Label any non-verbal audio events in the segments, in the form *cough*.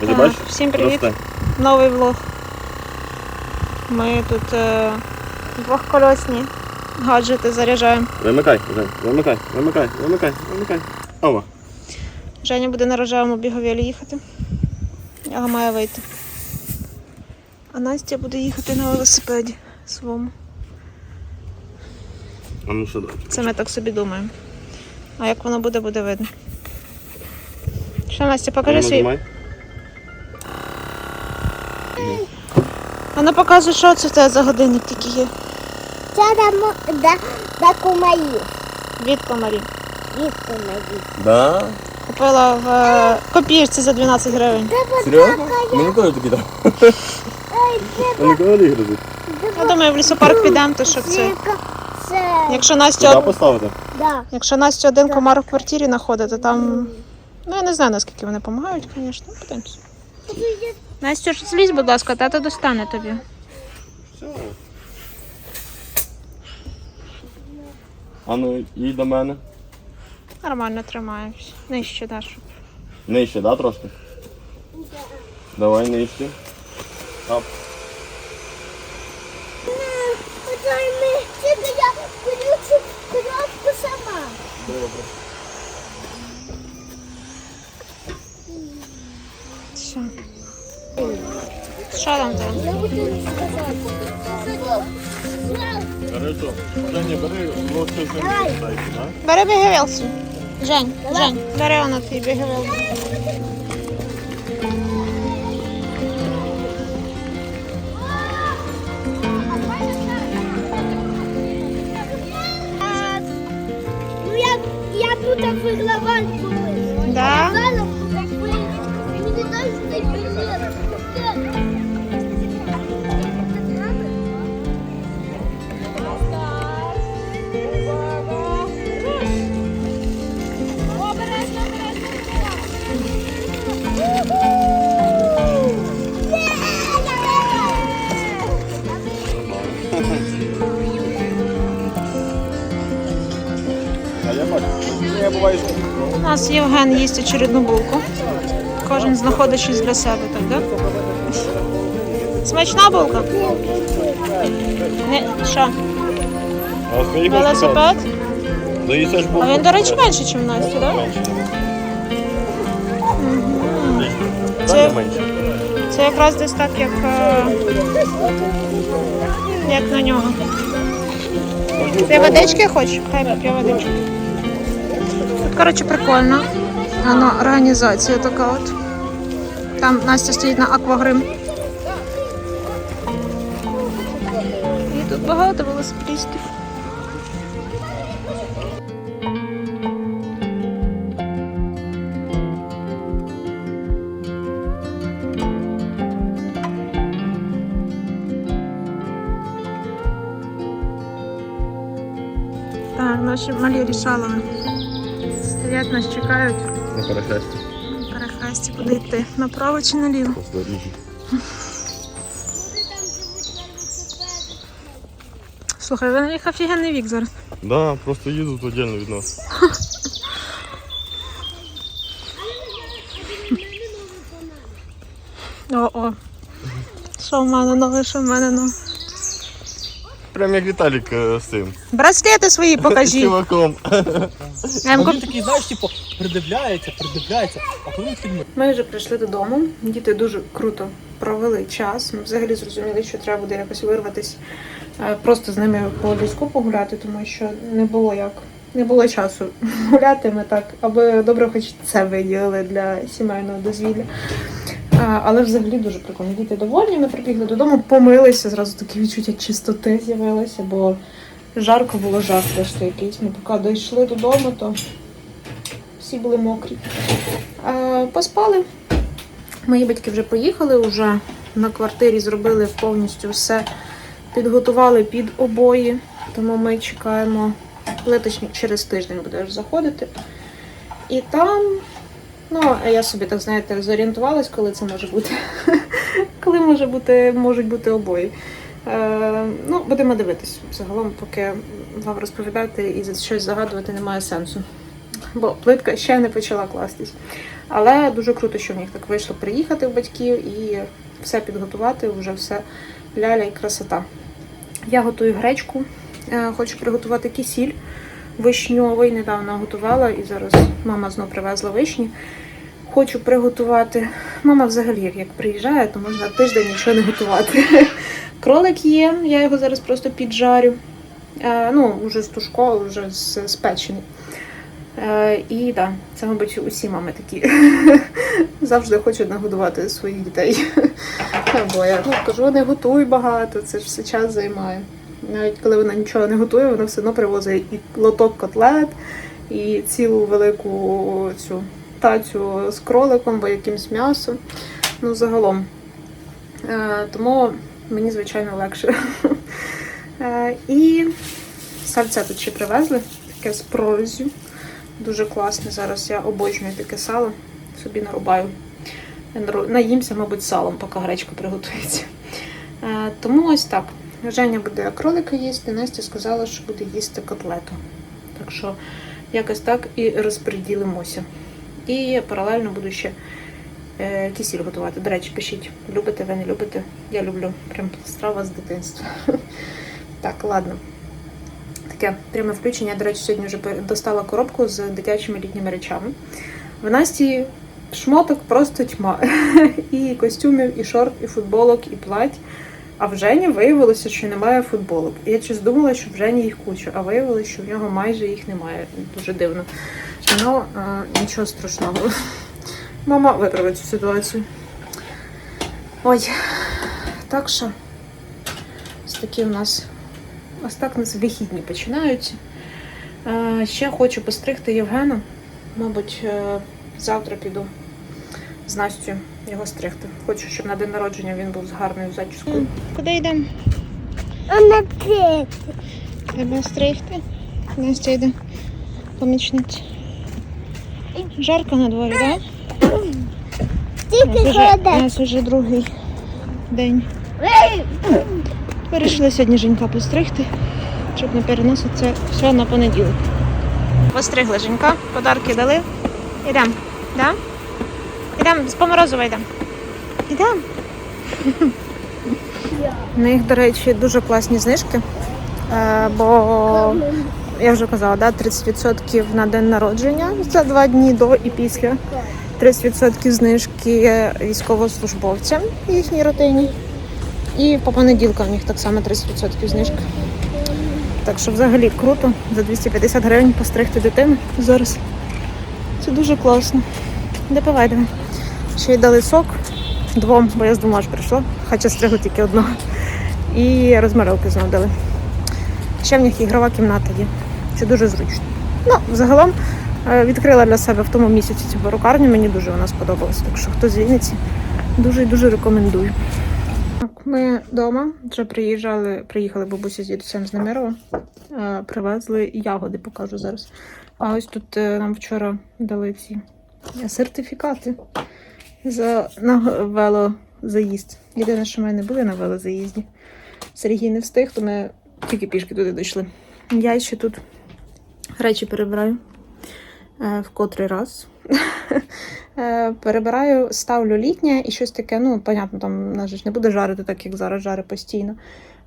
Так, бачиш? всім привіт. Росте. Новий влог. Ми тут е, двохкольосні гаджети заряджаємо. Вимикай, Жень, вимикай, вимикай, вимикай, вимикай. Ова. Женя буде на рожевому біговілі їхати. Я має вийти. А Настя буде їхати на велосипеді своєму. А ну що далі? Це ми так собі думаємо. А як воно буде, буде видно. Що, Настя, покажи свій. Вона показує, що це в тебе за годинник такий є. Це дамо да, да кумаї. Від комарі. Від кумаї. Да? Купила в е, копірці за 12 гривень. Серйозно? Мені теж такі дав. Вони коли гризуть? Я думаю, в лісопарк підемо, то щоб це. Це, Якщо Куди Настя, поставити? да. якщо Настя один комар в квартирі знаходить, то там. Ну я не знаю наскільки вони допомагають, звісно. Подивимось. Настя, ж злізь, будь ласка, тато достане тобі. А ну, їдь до мене. Нормально тримаюсь. Нижче даш. Нижче, да, трошки? Давай нижче. Оп. Подай ми, тільки я включу коробку сама. Добре. Все. Що там в тебе? Я буду сказати. Хорошо. Женя, бери лучше Давай. дайте, да? Бери бігавіл свій. Жень, Жень, бери воно твій бігавіл. Ну я, я тут вигравав колись. Да? Нас Євген їсть очередну булку. Кожен знаходить щось для себе, так, да? Смачна булка? Не, що? Велосипед? Доїсиш А він, до речі, менше, ніж в Насті, так? Да? Це- Це якраз десь так, як, е, як на нього. Ти водички хочеш? Хай поп'є водички. Коротше, прикольно. Воно організація така от. Там Настя стоїть на аквагрим. І тут багато велосипедистів. Так, наші малі рішалови. Стоять, нас чекають. На перехресті. Перехресті куди йти. Направо чи наліво? Слухай, ви на них офігенний вік зараз. Да, просто їздять віддільно від нас. О-о. Що в мене нове, що в мене нове. Прям як Віталік е, з цим. Браслети свої З покажіть. чуваком. А він такий, знаєш, типу, придивляється, придивляється, а коли він фільмує? Ми вже прийшли додому. Діти дуже круто провели час. Ми взагалі зрозуміли, що треба буде якось вирватися, е, просто з ними по ліску погуляти, тому що не було як. Не було часу *laughs* гуляти. Ми так, аби добре хоч це виділили для сімейного дозвілля. Але взагалі дуже прикольно. Діти довольні. Ми прибігли додому, помилися. Зразу таке відчуття чистоти з'явилося, бо жарко було жах просто якийсь. Ми поки дійшли додому, то всі були мокрі. А, Поспали. Мої батьки вже поїхали, вже на квартирі зробили повністю все, підготували під обої, тому ми чекаємо плиточник через тиждень буде заходити. І там, ну, а я собі так знаєте, зорієнтувалась, коли це може бути. *laughs* коли може бути, можуть бути обої. Е, ну, будемо дивитись. Загалом, поки вам розповідати і за щось загадувати немає сенсу. Бо плитка ще не почала кластись. Але дуже круто, що в них так вийшло приїхати в батьків і все підготувати, вже все ляля і красота. Я готую гречку, е, хочу приготувати кисіль вишньовий. Недавно готувала і зараз мама знов привезла вишні. Хочу приготувати. Мама взагалі, як приїжджає, то можна тиждень нічого не готувати. *laughs* Кролик є, я його зараз просто піджарю. Е, ну, вже з тушкою, вже з- спечений. Е, і так, це, мабуть, усі мами такі *laughs* завжди хочуть нагодувати своїх дітей. *laughs* Бо я ну, кажу, не готуй багато, це ж все час займає. Навіть коли вона нічого не готує, вона все одно привозить і лоток котлет, і цілу велику цю тацю з кроликом або якимсь м'ясом. Ну, загалом. Е, тому мені, звичайно, легше. *laughs* Е, і сальце тут ще привезли, таке з прорізю. Дуже класне. Зараз я обожнюю таке сало. Собі нарубаю. Наїмся, мабуть, салом, поки гречка приготується. Е, тому ось так. Женя буде кролика їсти, Настя сказала, що буде їсти котлету. Так що якось так і розподілимося. І паралельно буду ще е, кисіль готувати. До речі, пишіть, любите ви не любите. Я люблю прям страва з дитинства. *laughs* Так, ладно. Таке пряме включення. Я, до речі, сьогодні вже достала коробку з дитячими літніми речами. В Насті шмоток просто тьма. *laughs* І костюмів, і шорт, і футболок, і плать. А в Жені виявилося, що немає футболок. Я щось думала, що в Жені їх куча, а виявилося, що в нього майже їх немає. Дуже дивно. Ну, нічого страшного. Мама виправить цю ситуацію. Ой, так що ось такі у нас ось так у нас вихідні починаються. Ще хочу постригти Євгена. Мабуть, е, завтра піду з Настю його стригти. Хочу, щоб на день народження він був з гарною зачіскою. Куди йдемо? Вона п'є. Треба стригти. Настя йде помічниця. Жарко на дворі, так? Тільки У нас вже другий день. Вирішили сьогодні Женька постригти, щоб не переносити це все на понеділок. Постригли Женька, подарки дали. Ідемо, да? Ідемо, з Поморозова йдемо. Ідемо. На них, до речі, дуже класні знижки, е, бо я вже казала, да, 30% на день народження за два дні до і після. 30% знижки військовослужбовцям їхній родині. І по понеділкам у них так само 30% знижка. Так що взагалі круто за 250 гривень постригти дитину зараз. Це дуже класно. Допивай давай. Ще й дали сок двом, бо я з двома ж прийшла, хоча стригли тільки одного. І розмальовки знову дали. Ще в них ігрова кімната є. Це дуже зручно. Ну, загалом е, відкрила для себе в тому місяці цю перукарню, мені дуже вона сподобалась. Так що хто з Вінниці, дуже і дуже рекомендую. Ми вдома вже приїжджали, приїхали бабуся з дідусем з Немирова, е, привезли ягоди, покажу зараз. А ось тут е, нам вчора дали ці сертифікати за на велозаїзд. Єдине, що ми не були на велозаїзді. Сергій не встиг, то ми тільки пішки туди дійшли. Я ще тут речі перебираю е, в котрий раз. *laughs* Е, Перебираю, ставлю літнє і щось таке, ну, понятно, там ж не буде жарити, так як зараз жари постійно.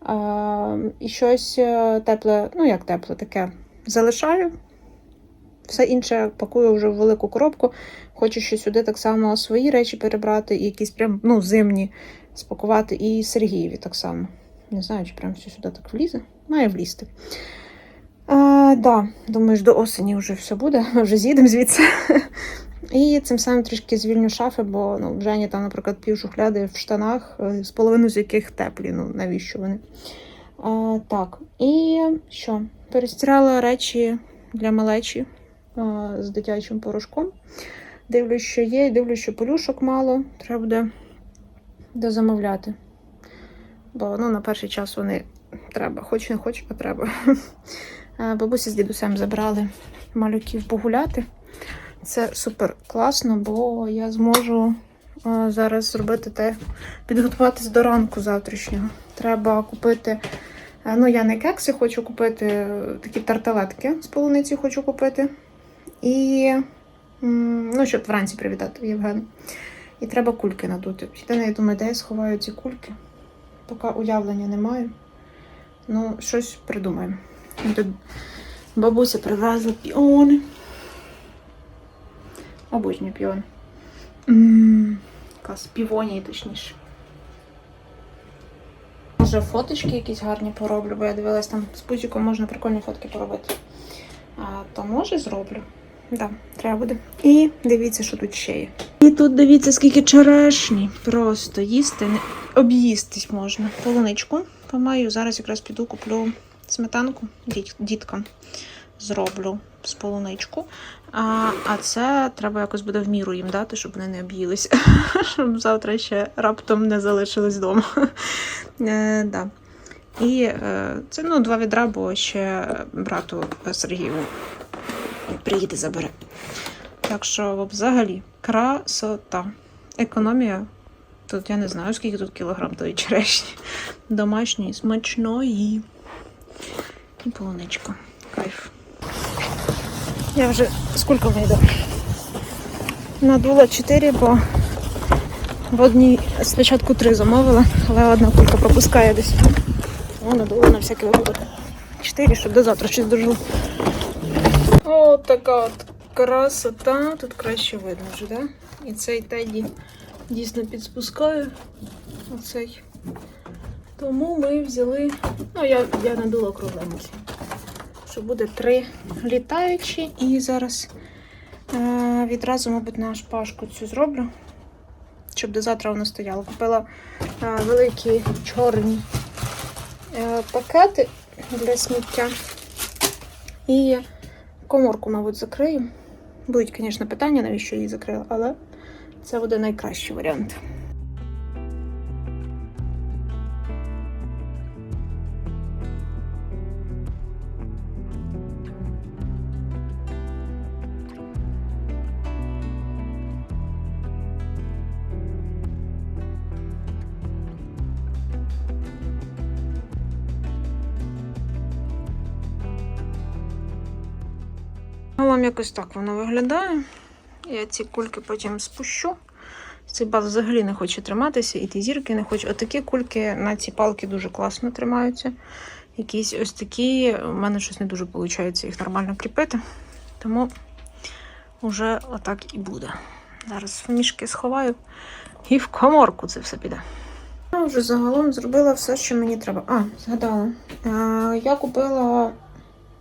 А, і щось е, тепле, ну як тепле, таке залишаю. Все інше пакую вже в велику коробку. Хочу ще сюди так само свої речі перебрати, і якісь прям ну, зимні спакувати, і Сергієві так само. Не знаю, чи прям все сюди так влізе. Має влізти. А, да, думаю, до осені вже все буде. *laughs* Ми вже з'їдемо звідси. *laughs* І цим самим трішки звільню шафи, бо ну, Жені там, наприклад, пів шухляди в штанах, е, з половиною з яких теплі. Ну, навіщо вони? А, так, і що? Перестирала речі для малечі з дитячим порошком. Дивлюсь, що є, і дивлюсь, що полюшок мало. Треба буде дозамовляти. Бо ну, на перший час вони треба, хоч не хоч, а треба. Бабуся з дідусем забрали малюків погуляти. Це супер класно, бо я зможу зараз зробити те, підготуватись до ранку завтрашнього. Треба купити. Ну, я не кекси хочу купити, такі тарталетки з полуниці хочу купити. І Ну, щоб вранці привітати Євгена. І треба кульки надути. Єдине, я думаю, де я сховаю ці кульки. Поки уявлення немає. Ну, щось придумаємо. Тут бабуся привезла піони. Обожнюю піони. Клас, півонії, точніше. Може, фоточки якісь гарні пороблю, бо я дивилась там з пузиком можна прикольні фотки поробити. А, то може зроблю. Да, треба буде. І дивіться, що тут ще є. І тут дивіться, скільки черешні. Просто їсти, не об'їстись можна. Полуничку помаю. Зараз якраз піду куплю сметанку діт- діткам. Зроблю з полуничку. А, а це треба якось буде в міру їм дати, щоб вони не об'їлись. *laughs* щоб завтра ще раптом не залишились вдома. *laughs* Е, да. І е, це ну, два відра, бо ще брату Сергію приїде забере. Так що, взагалі, красота. Економія. Тут я не знаю, скільки тут кілограм тої черешні. Домашньої, смачної. І полуничка. Кайф. Я вже скільки вийду? Надула 4, бо в одній спочатку 3 замовила, але одна кулька пропускає десь. О, надула на всякий випадок. 4, щоб до завтра щось дожило. О, така от красота. Тут краще видно вже, да? І цей Теді дійсно підспускає. Оцей. Тому ми взяли. Ну, я, я надула кругленькі. Що буде три літаючі. І зараз е, відразу, мабуть, на шпажку цю зроблю. Щоб до завтра воно стояло. Купила е, великі чорні е, пакети для сміття. І коморку, мабуть, закрию. Будуть, звісно, питання, навіщо її закрила, але це буде найкращий варіант. Вам якось так воно виглядає. Я ці кульки потім спущу. Цей баз взагалі не хоче триматися, і ті зірки не хочуть. Отакі кульки на ці палки дуже класно тримаються. Якісь ось такі, у мене щось не дуже виходить їх нормально кріпити. Тому вже отак і буде. Зараз в сховаю і в коморку це все піде. Я вже загалом зробила все, що мені треба. А, згадала. Е, я купила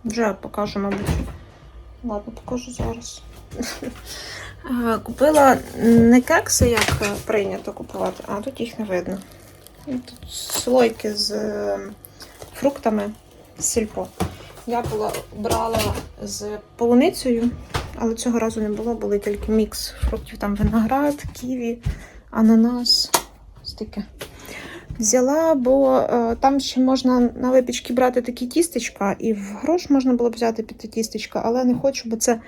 вже покажу, мабуть. Ладно, покажу зараз. *laughs* Купила не кекси, як е, прийнято купувати, а тут їх не видно. Тут слойки з е, фруктами з сільпо. Я була, брала з полуницею, але цього разу не було, були тільки мікс фруктів. Там виноград, ківі, ананас. Ось. Взяла, бо е, там ще можна на випічки брати такі тістечка, і в грош можна було б взяти під тістечка, але не хочу, бо це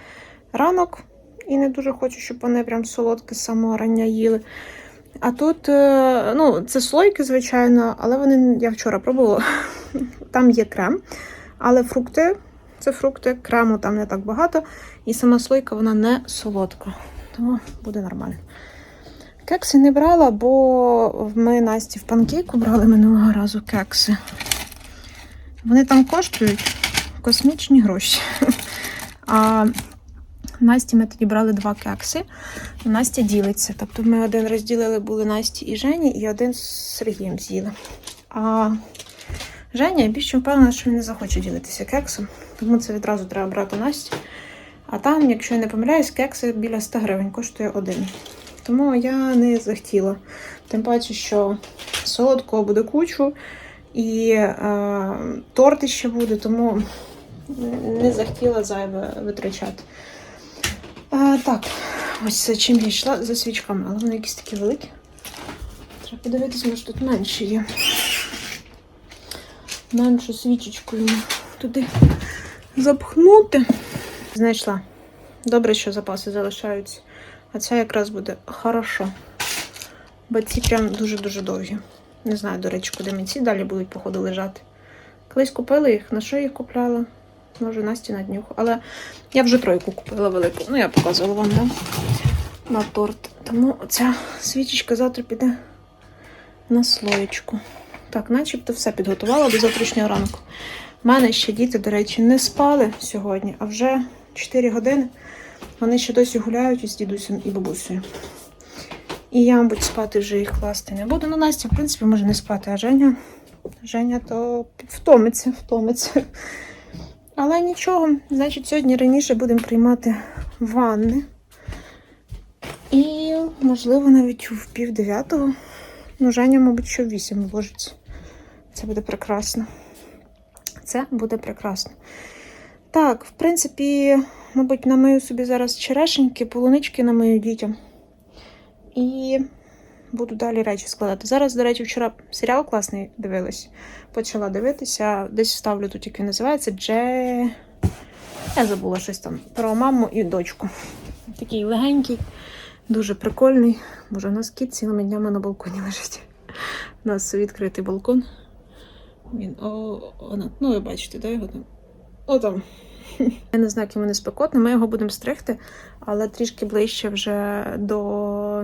ранок, і не дуже хочу, щоб вони прям солодке самого рання їли. А тут, е, ну, це слойки, звичайно, але вони я вчора пробувала. *laughs* Там є крем, але фрукти це фрукти, крему там не так багато, і сама слойка вона не солодка. Тому буде нормально. Кекси не брала, бо ми Насті в панкейку брали минулого разу кекси. Вони там коштують космічні гроші. А Насті ми тоді брали два кекси. Настя ділиться. Тобто ми один розділили були Насті і Жені, і один з Сергієм з'їли. А Женя я більше впевнена, що він не захоче ділитися кексом, тому це відразу треба брати Насті. А там, якщо я не помиляюсь, кекси біля 100 гривень коштує один. Тому я не захотіла. Тим паче, що солодкого буде кучу, і е, торти ще буде, тому не захотіла зайве витрачати. Е, так, ось за чим я йшла за свічками, але вони якісь такі великі. Треба подивитися, може тут менші є. Меншу свічечку туди запхнути. Знайшла. Добре, що запаси залишаються. А це якраз буде хорошо. Бо ці прям дуже-дуже довгі. Не знаю, до речі, куди мені ці далі будуть, походу, лежати. Колись купила їх, на що їх купляла? Може, Насті на днюху. Але я вже тройку купила велику. Ну, я показувала вам, да? На торт. Тому ця свічечка завтра піде на слоєчку. Так, начебто все підготувала до завтрашнього ранку. У мене ще діти, до речі, не спали сьогодні, а вже 4 години. Вони ще досі гуляють із дідусем і бабусею. І я, мабуть, спати вже їх класти не буду. Ну, Настя, в принципі, може не спати, а Женя. Женя то втомиться, втомиться. Але нічого, значить, сьогодні раніше будемо приймати ванни. І, можливо, навіть в пів дев'ятого. Ну, Женя, мабуть, що в вісім вложиться. Це буде прекрасно. Це буде прекрасно. Так, в принципі, мабуть, намию собі зараз черешеньки, полунички намию дітям. І буду далі речі складати. Зараз, до речі, вчора серіал класний дивилась. Почала дивитися. Десь вставлю тут, як він називається. Дже. Я забула щось там про маму і дочку. Такий легенький, дуже прикольний. Боже, у нас кіт цілими днями на балконі лежить. У нас відкритий балкон. Він о, о, на- ну, ви бачите, да, його там. О, там. *laughs* Я не знаю, яким він спекотний. Ми його будемо стригти, але трішки ближче вже до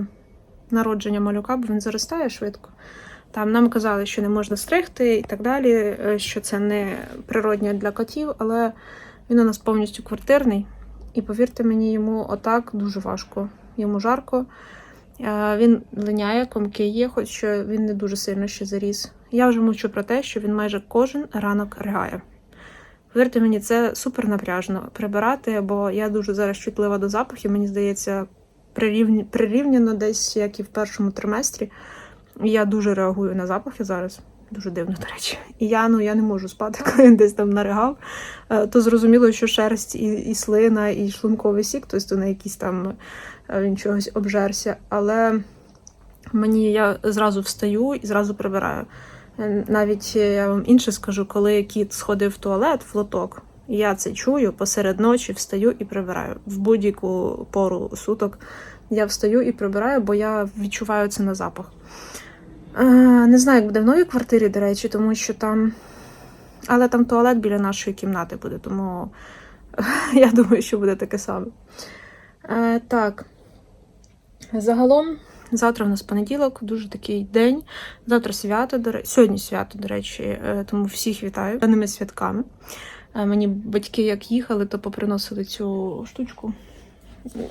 народження малюка, бо він заростає швидко. Там нам казали, що не можна стригти і так далі, е, що це не природньо для котів, але він у нас повністю квартирний. І повірте мені, йому отак дуже важко. Йому жарко. Е, Він линяє, комки є, хоч він не дуже сильно ще заріс. Я вже мовчу про те, що він майже кожен ранок ригає. Повірте мені, це супер напряжно прибирати, бо я дуже зараз чутлива до запахів. Мені здається, прирівні, прирівняно десь як і в першому триместрі. Я дуже реагую на запахи зараз. Дуже дивно, до речі. І я ну я не можу спати, *laughs* коли він десь там наригав. Е, То зрозуміло, що шерсть і, і слина, і шлунковий сік, тобто на якийсь там е, він чогось обжерся. Але мені я зразу встаю і зразу прибираю. Е, Навіть е, я вам інше скажу, коли кіт сходив в туалет в лоток, я це чую посеред ночі, встаю і прибираю. В будь-яку пору суток я встаю і прибираю, бо я відчуваю це на запах. Е, Не знаю, як буде в новій квартирі, до речі, тому що там. Але там туалет біля нашої кімнати буде, тому *laughs* я думаю, що буде таке саме. Так. Загалом, завтра в нас понеділок, дуже такий день. Завтра свято, до речі, сьогодні свято, до речі, е, тому всіх вітаю даними святками. Е, Мені батьки як їхали, то поприносили цю штучку.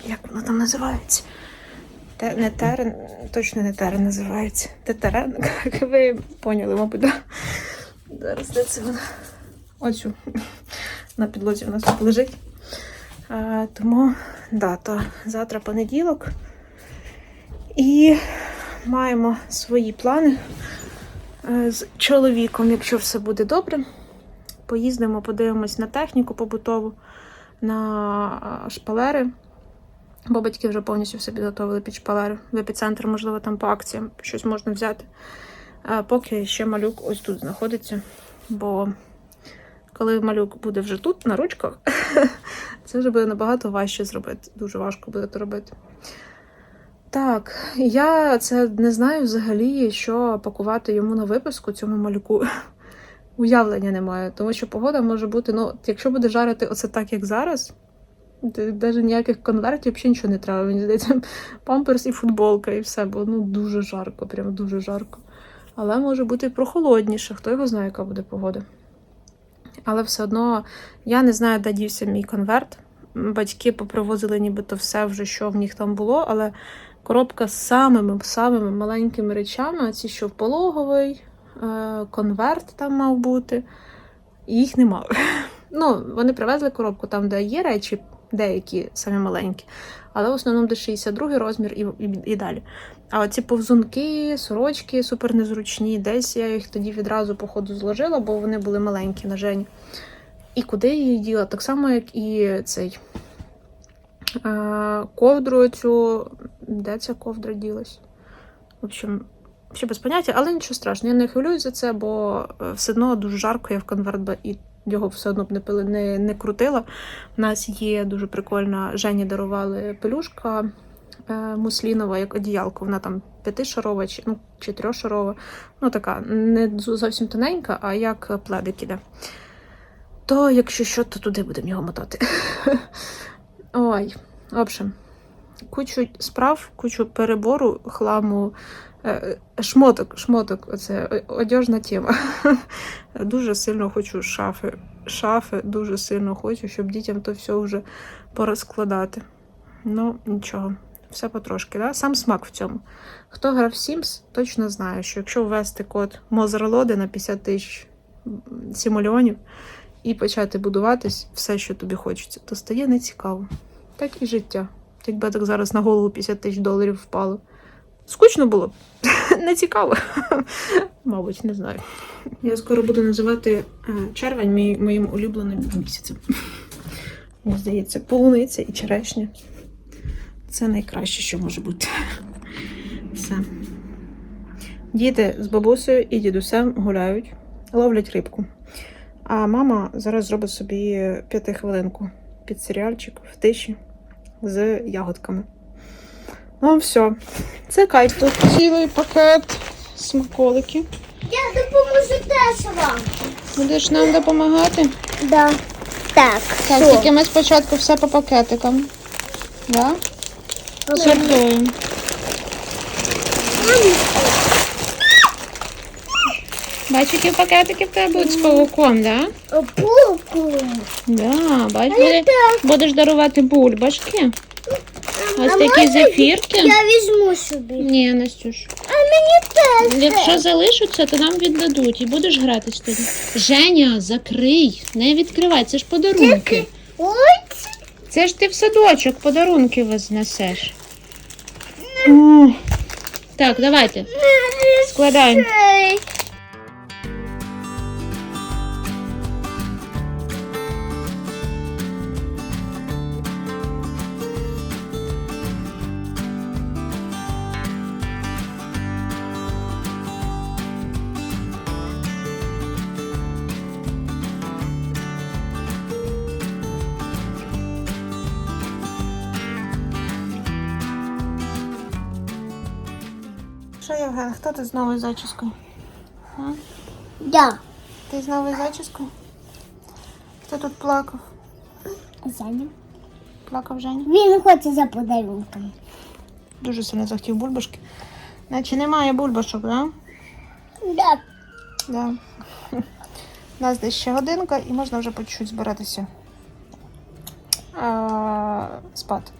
Як вона там називається? Те, не терен, точно не терен називається. Тетерен, *laughs* як ви поняли, мабуть, да? Зараз де це вона? Оцю. На підлозі у нас тут лежить. Тому, да, то завтра понеділок. І маємо свої плани е, з чоловіком, якщо все буде добре. Поїздимо, подивимось на техніку побутову, на шпалери. Бо батьки вже повністю все підготовили під шпалери. В епіцентр, можливо, там по акціям щось можна взяти. А поки ще малюк ось тут знаходиться. Бо коли малюк буде вже тут, на ручках, *laughs* це вже буде набагато важче зробити. Дуже важко буде це робити. Так, я це не знаю взагалі, що пакувати йому на виписку цьому малюку. *laughs* Уявлення немає, тому що погода може бути, ну, якщо буде жарити оце так, як зараз, навіть ніяких конвертів взагалі нічого не треба. Мені здається, *laughs* памперс і футболка, і все, бо ну дуже жарко, прям дуже жарко. Але може бути прохолодніше, хто його знає, яка буде погода. Але все одно я не знаю, де дівся мій конверт. Батьки попривозили нібито все вже, що в них там було, але коробка з самими самими маленькими речами, ці, що пологовий, е, конверт там мав бути, їх нема. *laughs* Ну, вони привезли коробку там, де є речі, деякі самі маленькі, але в основному де 62 розмір і, і, і далі. А оці повзунки, сорочки супер незручні. Десь я їх тоді відразу по ходу зложила, бо вони були маленькі на Жені. І куди я їх діла? Так само, як і цей ковдру цю. Де ця ковдра ділась? В общем, ще без поняття, але нічого страшного. Я не хвилююсь за це, бо е, все одно дуже жарко, я в конверт і його все одно б не, пили, не, не крутила. У нас є дуже прикольна, Жені дарували пелюшка е, муслінова, як одіялко. Вона там п'ятишарова чи ну, чи. Ну, така, не зовсім тоненька, а як пледик іде. То, якщо що, то туди будемо його мотати. *laughs* Ой, в общем, кучу справ, кучу перебору, хламу, е, шмоток, шмоток, оце одяжна тема. *laughs* Дуже сильно хочу шафи. Шафи дуже сильно хочу, щоб дітям то все вже порозкладати. Ну, нічого, все потрошки. Да? Сам смак в цьому. Хто грав в Sims, точно знає, що якщо ввести код Мозерлоди на 50 тисяч м, сімольонів і почати будуватись все, що тобі хочеться, то стає нецікаво. Так і життя. Якби так зараз на голову 50 тисяч доларів впало. Скучно було. *laughs* Не цікаво. *laughs* Мабуть, не знаю. Я скоро буду називати е, червень мій, моїм улюбленим місяцем. Мені здається, полуниця і черешня. Це найкраще, що може бути. Все. Діти з бабусею і дідусем гуляють, ловлять рибку. А мама зараз зробить собі п'ятихвилинку під серіальчик в тиші з ягодками. Ну, все. Це кайф тут цілий пакет смаколиків. Я допоможу теж вам. Будеш нам допомагати? Да. Так, Так, що? тільки ми спочатку все по пакетикам. Да? Сортуємо. Бачиш, які пакетики в тебе будуть з павуком, да? Пулку. Да, бач, буде, будеш дарувати бульбашки. Ось такі зефірки. Я візьму собі. Ні, Настюш. А мені теж. Якщо залишаться, то нам віддадуть і будеш гратись тоді. Женя, закрий, не відкривай, це ж подарунки. Ой, Це ж ти в садочок подарунки вознесеш. О, Так, давайте. Складаємо. цей. Євген, хто ти з новою зачіскою? Я. Ти з новою зачіскою? Хто тут плакав? Женя. Плакав Женя? Він хоче за подарунком. Дуже сильно захотів бульбашки. Наче немає бульбашок, да? Да. Да. У нас десь ще годинка і можна вже по чуть-чуть збиратися а, спати.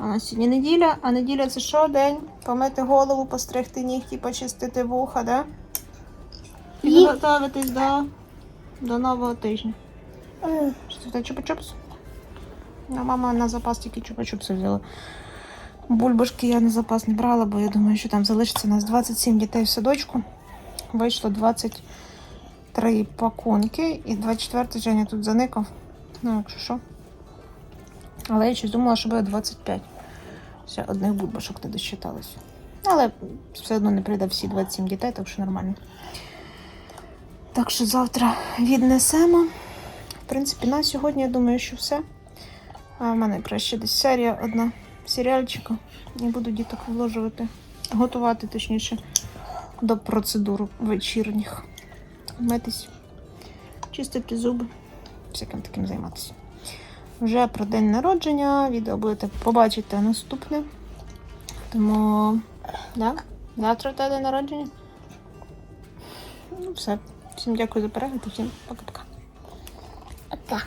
А сьогодні неділя, а неділя це що день? Помити голову, постригти нігті, почистити вуха, да? І готуватись до, до нового тижня. Що це чупа-чупс? Ну, мама на запас тільки чупа-чупси взяла. Бульбашки я на запас не брала, бо я думаю, що там залишиться у нас 27 дітей в садочку. Вийшло 23 пакунки, і 24 Женя тут заникав. Ну, якщо що. Але я щось думала, що буде 25. Ще одних бульбашок не досчиталось. Але все одно не прийде всі 27 дітей, так що нормально. Так що завтра віднесемо. В принципі, на сьогодні я думаю, що все. А в мене краще десь серія одна серіальчика. І буду діток вложувати, готувати, точніше, до процедур вечірніх. Митись, чистити зуби, всяким таким займатися. Вже про день народження. Відео будете побачити наступне. Тому, да, завтра в день народження. Ну, все. Всім дякую за перегляд всім пока-пока. Так.